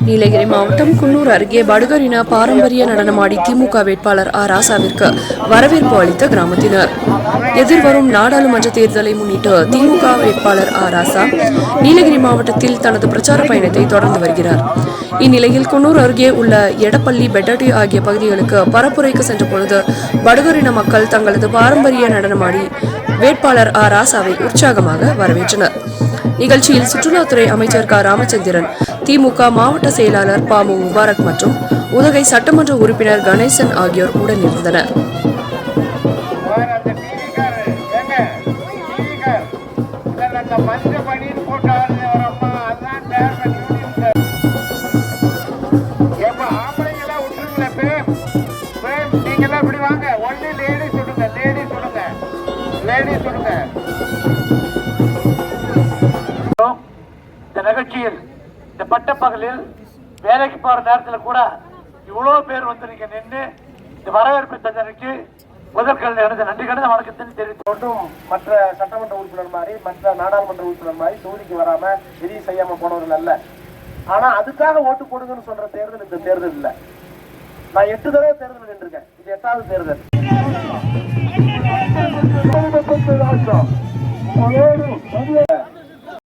நீலகிரி மாவட்டம் குன்னூர் அருகே படுகரின பாரம்பரிய நடனமாடி திமுக வேட்பாளர் ஆ. ராசாவிற்கு வரவேற்பு அளித்த கிராமத்தினர். எதிர்வரும் நாடாளுமன்ற தேர்தலை முன்னிட்டு திமுக வேட்பாளர் ஆ. ராசா நீலகிரி மாவட்டத்தில் தனது பிரச்சார பயணத்தை தொடர்ந்து வருகிறார். இந்நிலையில் குன்னூர் அருகே உள்ள எடப்பள்ளி பெட்டட்டி ஆகிய பகுதிகளுக்கு பரப்புரைக்கு சென்ற பொழுது படுகரின மக்கள் தங்களது பாரம்பரிய நடனமாடி வேட்பாளர் ஆ. ராசாவை உற்சாகமாக வரவேற்றனர். நிகழ்ச்சியில் சுற்றுலாத்துறை அமைச்சர் க. ராமச்சந்திரன் திமுக மாவட்ட செயலாளர் பாமு முபாரக் மற்றும் உதகை சட்டமன்ற உறுப்பினர் கணேசன் ஆகியோர் உடனிருந்தனர். நிகழ்ச்சியில் இந்த பட்ட பகலில் பட்டப்பகலில் வேலைக்கு போற நேரத்தில் கூட இவ்வளவு பேர் வந்து நீங்க நின்று இந்த வரவேற்பு தந்தனுக்கு முதற்கல் எனது நன்றி கடந்த வணக்கத்தின் தெரிவித்து மட்டும் மற்ற சட்டமன்ற உறுப்பினர் மாதிரி மற்ற நாடாளுமன்ற உறுப்பினர் மாதிரி தொகுதிக்கு வராம எதையும் செய்யாம போனவர்கள் அல்ல. ஆனா அதுக்காக ஓட்டு போடுங்கன்னு சொல்ற தேர்தல் இந்த தேர்தல் இல்ல. நான் எட்டு தடவை தேர்தல் நின்றுருக்கேன். இது எட்டாவது தேர்தல்.